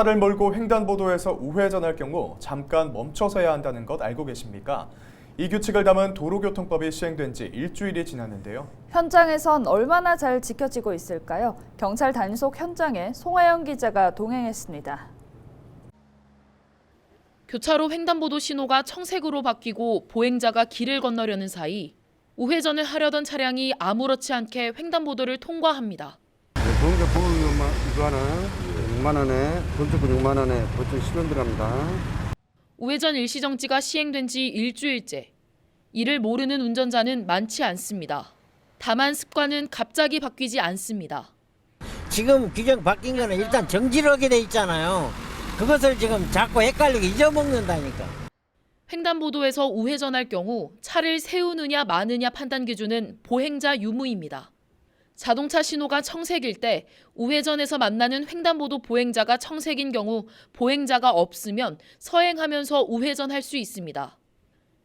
차를 몰고 횡단보도에서 우회전할 경우 잠깐 멈춰서야 한다는 것 알고 계십니까? 이 규칙을 담은 도로교통법이 시행된 지 일주일이 지났는데요. 현장에선 얼마나 잘 지켜지고 있을까요? 경찰 단속 현장에 송하영 기자가 동행했습니다. 교차로 횡단보도 신호가 청색으로 바뀌고 보행자가 길을 건너려는 사이 우회전을 하려던 차량이 아무렇지 않게 횡단보도를 통과합니다. 이거 하나 6만 원에 돈주고 6만 원에 보통 10원 들어갑니다. 우회전 일시정지가 시행된 지 일주일째. 이를 모르는 운전자는 많지 않습니다. 다만 습관은 갑자기 바뀌지 않습니다. 지금 규정 바뀐 거는 일단 정지를 하게 돼 있잖아요. 그것을 지금 자꾸 헷갈리게 잊어먹는다니까. 횡단보도에서 우회전할 경우 차를 세우느냐 마느냐 판단 기준은 보행자 유무입니다. 자동차 신호가 청색일 때 우회전에서 만나는 횡단보도 보행자가 청색인 경우 보행자가 없으면 서행하면서 우회전할 수 있습니다.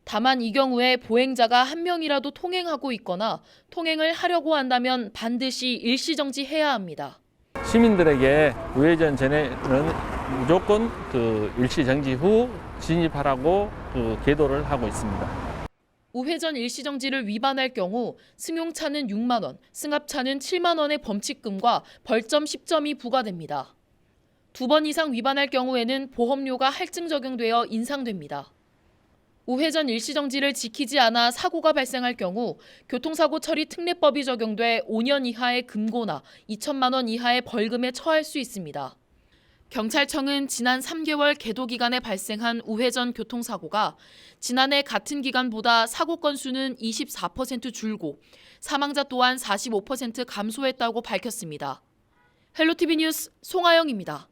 다만 이 경우에 보행자가 한 명이라도 통행하고 있거나 통행을 하려고 한다면 반드시 일시정지 해야 합니다. 시민들에게 우회전 전에는 무조건 그 일시 정지 후 진입하라고 그 계도를 하고 있습니다. 우회전 일시정지를 위반할 경우 승용차는 6만 원, 승합차는 7만 원의 범칙금과 벌점 10점이 부과됩니다. 두 번 이상 위반할 경우에는 보험료가 할증 적용되어 인상됩니다. 우회전 일시정지를 지키지 않아 사고가 발생할 경우 교통사고 처리 특례법이 적용돼 5년 이하의 금고나 2천만 원 이하의 벌금에 처할 수 있습니다. 경찰청은 지난 3개월 계도 기간에 발생한 우회전 교통사고가 지난해 같은 기간보다 사고 건수는 24% 줄고 사망자 또한 45% 감소했다고 밝혔습니다. 헬로티비 뉴스 송하영입니다.